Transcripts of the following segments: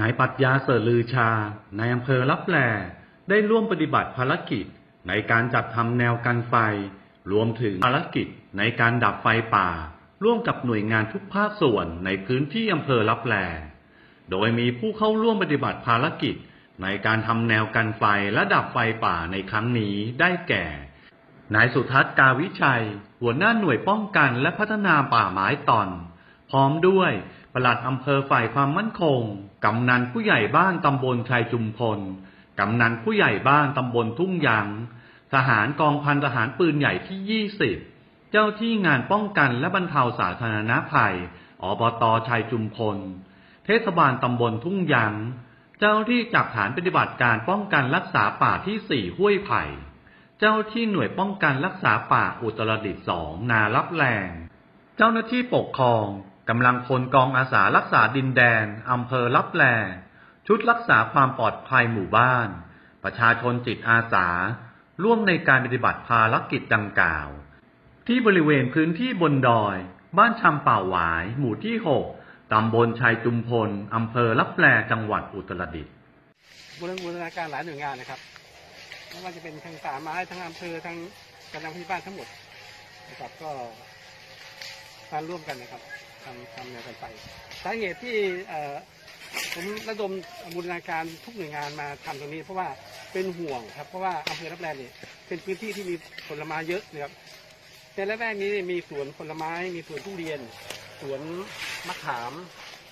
นายปรัชญาเสรลือชา ในอำเภอลับแลได้ร่วมปฏิบัติภารกิจในการจัดทำแนวกันไฟ รวมถึงภารกิจในการดับไฟป่า ร่วมกับหน่วยงานทุกภาคส่วนในพื้นที่อำเภอลับแล โดยมีผู้เข้าร่วมปฏิบัติภารกิจ ในการทำแนวกันไฟและดับไฟป่าในครั้งนี้ได้แก่ นายสุทัศน์กาวิชัย หัวหน้าหน่วยป้องกันและพัฒนาป่าไม้ตอน พร้อมด้วย ปลัดอำเภอฝ่ายความมั่นคง กำนันผู้ใหญ่บ้านตำบลชายจุมพล กำนันผู้ใหญ่บ้านตำบลทุ่งยางทหารกองพันทหารปืนใหญ่ที่ 20 เจ้าที่งานป้องกันและบรรเทาสาธารณภัย อบตชายจุมพล เทศบาลตำบลทุ่งยางเจ้าที่จากฐานปฏิบัติการป้องกันรักษาป่าที่สี่ห้วยไผ่ เจ้าที่หน่วยป้องกันรักษาป่าอุตรดิตถ์สองนารับแรง เจ้าหน้าที่ปกครอง กำลังพลกองอาสารักษาดินแดน อำเภอลับแล ชุดรักษาความปลอดภัยหมู่บ้าน ประชาชนจิตอาสา ร่วมในการปฏิบัติภารกิจดังกล่าว ที่บริเวณพื้นที่บนดอย บ้านชำป่าหวาย หมู่ที่ 6 ตำบลชายจุมพล อำเภอลับแล จังหวัดอุตรดิตถ์บูรณบูรณาการหลายหน่วยงานนะครับ ไม่ว่าจะเป็นทางป่าไม้ทั้งอำเภอทั้งกำลังพยาบาลทั้งหมดนะครับก็การร่วมกันนะครับ ทำทำแนวกันไปสาเหตุที่ผมระดมบูรณาการทุกหน่วยงานมาทำตรงนี้ เพราะว่าเป็นห่วงครับเพราะว่าอำเภอรับแลเนี่ยเป็นพื้นที่ที่มีผลไม้เยอะนะครับในละแวกนี้มีสวนผลไม้ มีสวนทุเรียน สวนมะขาม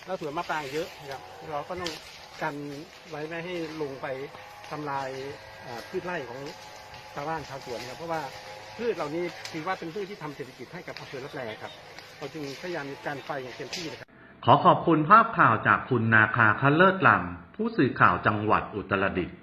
แล้วสวนมะปรางเยอะนะครับ เราก็ต้องกันไว้ไม่ให้ลงไปทำลายพืชไร่ของชาวบ้านชาวสวนนะครับ เพราะว่าพืชเหล่านี้ถือว่าเป็นพืชที่ทำเศรษฐกิจให้กับอำเภอรับแลครับ เราจึงพยายามการไฟอย่างเต็มที่นะครับขอขอบคุณภาพข่าวจากคุณนาคาคัลเลิศลำผู้สื่อข่าวจังหวัดอุตรดิตถ์